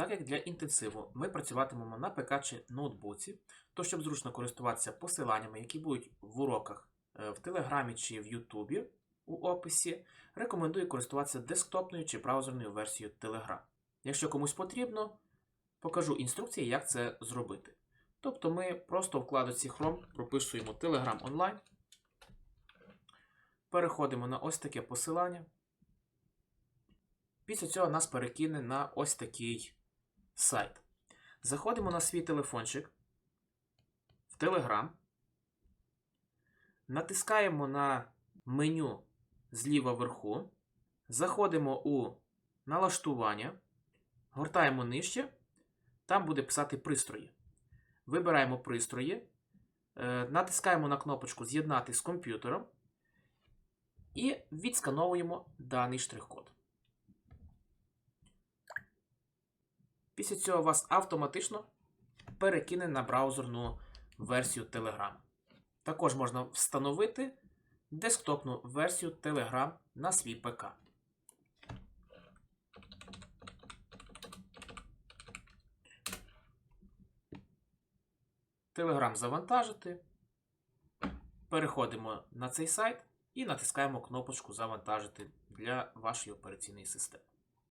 Так як для інтенсиву ми працюватимемо на ПК чи ноутбуці, то щоб зручно користуватися посиланнями, які будуть в уроках е, в Телеграмі чи в Ютубі у описі, рекомендую користуватися десктопною чи браузерною версією Telegram. Якщо комусь потрібно, покажу інструкції, як це зробити. Тобто ми просто в вкладці Chrome прописуємо Telegram онлайн, переходимо на ось таке посилання. Після цього нас перекине на ось такий сайт. Заходимо на свій телефончик в Telegram, натискаємо на меню зліва вверху, заходимо у налаштування, гортаємо нижче, там буде писати пристрої. Вибираємо пристрої, е, натискаємо на кнопочку З'єднати з комп'ютером і відскановуємо даний штрих-код. Після цього вас автоматично перекине на браузерну версію Telegram. Також можна встановити десктопну версію Telegram на свій ПК. Telegram завантажити. Переходимо на цей сайт і натискаємо кнопочку Завантажити для вашої операційної системи.